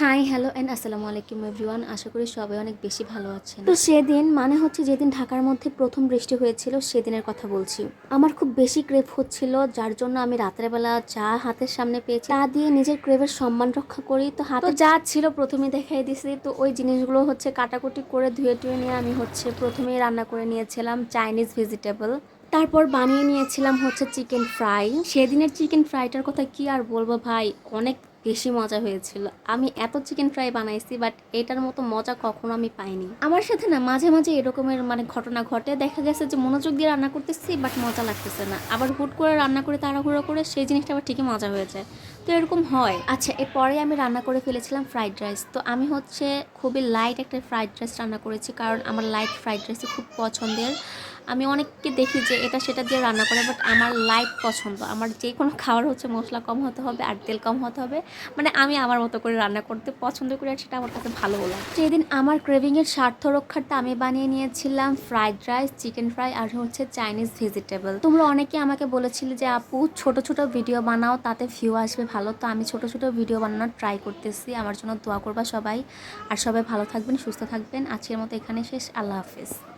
Hi hello and আসসালামু আলাইকুম everyone আশা করি সবাই অনেক বেশি ভালো আছেন। তো সেদিন মানে হচ্ছে যেদিন ঢাকার মধ্যে প্রথম বৃষ্টি হয়েছিল সেদিনের কথা বলছি। আমার খুব বেশি ক্রেভ হচ্ছিল যার জন্য আমি রাত্রেবেলা চা হাতের সামনে পেয়েছি তা দিয়ে নিজের ক্রেভের সম্মান রক্ষা করি। তো হাতে যা ছিল প্রথমে দেখাই দিছি তো ওই জিনিসগুলো হচ্ছে কাটাকুটি করে ধুয়ে টুয়ে নিয়ে আমি হচ্ছে প্রথমেই রান্না করে নিয়েছিলাম চাইনিজ ভেজিটেবল তারপর বানিয়ে নিয়েছিলাম হচ্ছে চিকেন ফ্রাই সেদিনের চিকেন ফ্রাইটার কথা কি আর বলব ভাই? অনেক বেশি মজা হয়েছিল। আমি এত চিকেন ফ্রাই বানাইছি বাট এটার মতো মজা কখনো আমি পাইনি। আমার সাথে না মাঝে মাঝে এরকমের মানে ঘটনা ঘটে। দেখা গেছে যে মনোযোগ দিয়ে রান্না করতেছি বাট মজা লাগতেছে না। আবার হুট করে রান্না করে, তাড়াহুড়ো করে সেই জিনিসটা আবার ঠিকই মজা হয়ে যায়। তো এরকম হয়। আচ্ছা এরপরে আমি রান্না করে ফেলেছিলাম ফ্রাইড রাইস তো আমি হচ্ছে খুবই লাইট একটা ফ্রাইড রাইস রান্না করেছি, কারণ আমার লাইট ফ্রাইড রাইসই খুব পছন্দের। আমি অনেককে দেখি যে এটা সেটা দিয়ে রান্না করে বাট আমার লাইট পছন্দ। আমার যে কোনো খাবার হচ্ছে মশলা কম হতে হবে আর তেল কম হতে হবে। মানে আমি আমার মতো করে রান্না করতে পছন্দ করি আর সেটা আমার কাছে ভালো লাগে। সেদিন আমার ক্রেভিংয়ের স্বার্থ রক্ষার্থে আমি বানিয়ে নিয়েছিলাম ফ্রাইড রাইস চিকেন ফ্রাই আর হচ্ছে চাইনিজ ভেজিটেবল তোমরা অনেকে আমাকে বলেছিলে যে, আপু, ছোট ছোট ভিডিও বানাও, তাতে ভিউ আসবে ভালো। তো আমি ছোট ছোট ভিডিও বানানোর ট্রাই করতেছি। আমার জন্য দোয়া করবা সবাই। আর সবাই ভালো থাকবেন, সুস্থ থাকবেন। আজকের মতো এখানে শেষ। আল্লাহ হাফিজ।